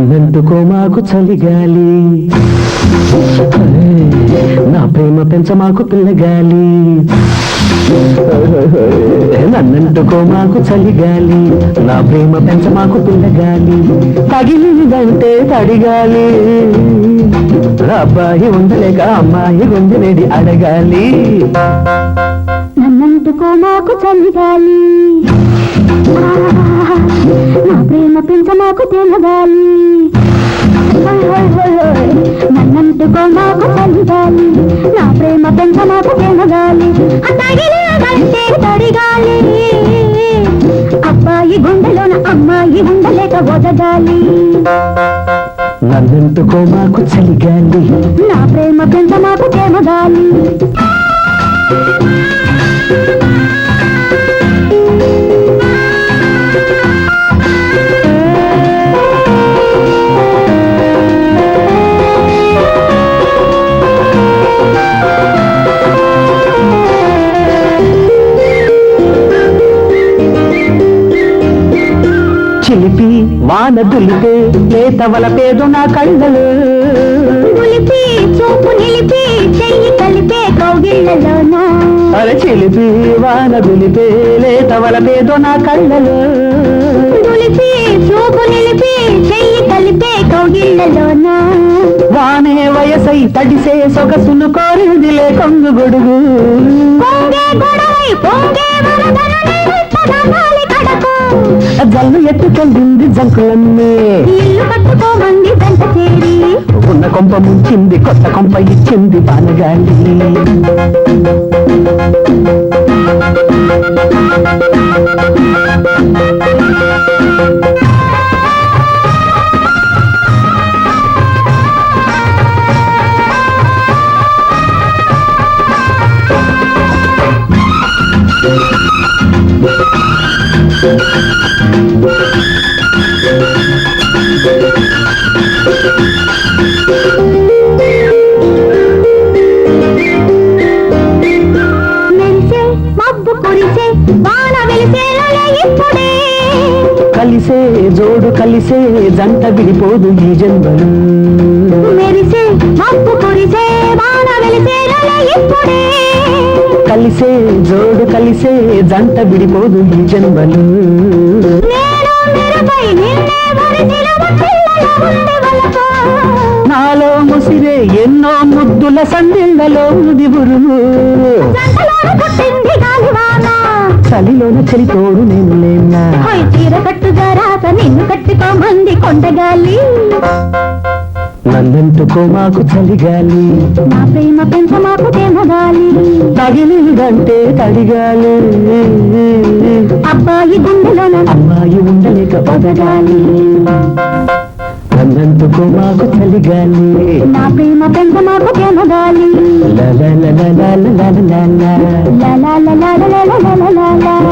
మాకు చలిగాలి నా ప్రేమ పెంచ మాకు పిల్లగాలి నన్నంటుకో మాకు చలిగాలి నా ప్రేమ పెంచ మాకు పిల్లగాలి తగిలిందంటే తడిగాలి. అబ్బాయి ఉండలేక అమ్మాయి గుండెనేది అడగాలి. నన్నంటుకో మాకు చలిగాలి నా ప్రేమ పెంచ మాకు తెలగాలి నన్నంటుకో మాకు చలిగాలి నా ప్రేమ పెంచ తెలగాలి తగిలినదంటే తడిగాలి. అబ్బాయి గుండెలోన అమ్మాయి ఉండలేక వదగాలి నన్నంటుకో మాకు చలిగాలి. నా ప్రేమ పెంచ మాకు తెలగాలి చిలిపి వాన దులిపే లేతవల పేదు నా కళ్ళలు. చూపు నిలిపి చెయ్యి కలిపే కౌగిళ్ళలోన? అరే చిలిపి వాన దులిపే లేతవల పేదు నా కళ్ళలు. నిలిపి చూపు నిలిపి చెయ్యి కలిపే కౌగిళ్ళలోన? వానే వయసై తడిసే సొగసును కోరిందిలే కొంగు గొడుగు. పొంగే గొడవై పొంగే కడకు జల్లు ఎత్తుకెళ్ళింది జంకులన్నీ. ఇల్లు కట్టుకోమంది జంట చేరి. ఉన్న కొంప ముంచింది కొత్త కొంప ఇచ్చింది బానగాలి మెరిసే మబ్బు కలిసే జోడు కలిసే జంట విడిపోదు ఈ జన్మలు. మెరిసే మబ్బు కురిసే కలిసే జోడు కలిసే జంట విడిపోదు ఈ జన్మలు. నాలో ముసిరే ఎన్నో ముద్దుల సందిళ్ళలో దిగురును చలిలోన చలి తోడు నేను లేన్నా తీర కట్టుగా రాత నిన్ను కట్టుకోమంది కొండగాలి. నన్నంటుకో మాకు చలిగాలి నా ప్రేమ పెంచ మాకు తేమగాలి తగిలిందంటే తడిగాలి అబ్బాయి గుండెలోన అమ్మాయి ఉండలేక బతగాలి నన్నంటుకో మాకు చలిగాలి నా ప్రేమ పెంచ మాకు తేమగాలి లలలలలలలలల. లా లా లా లా లా లా లా లా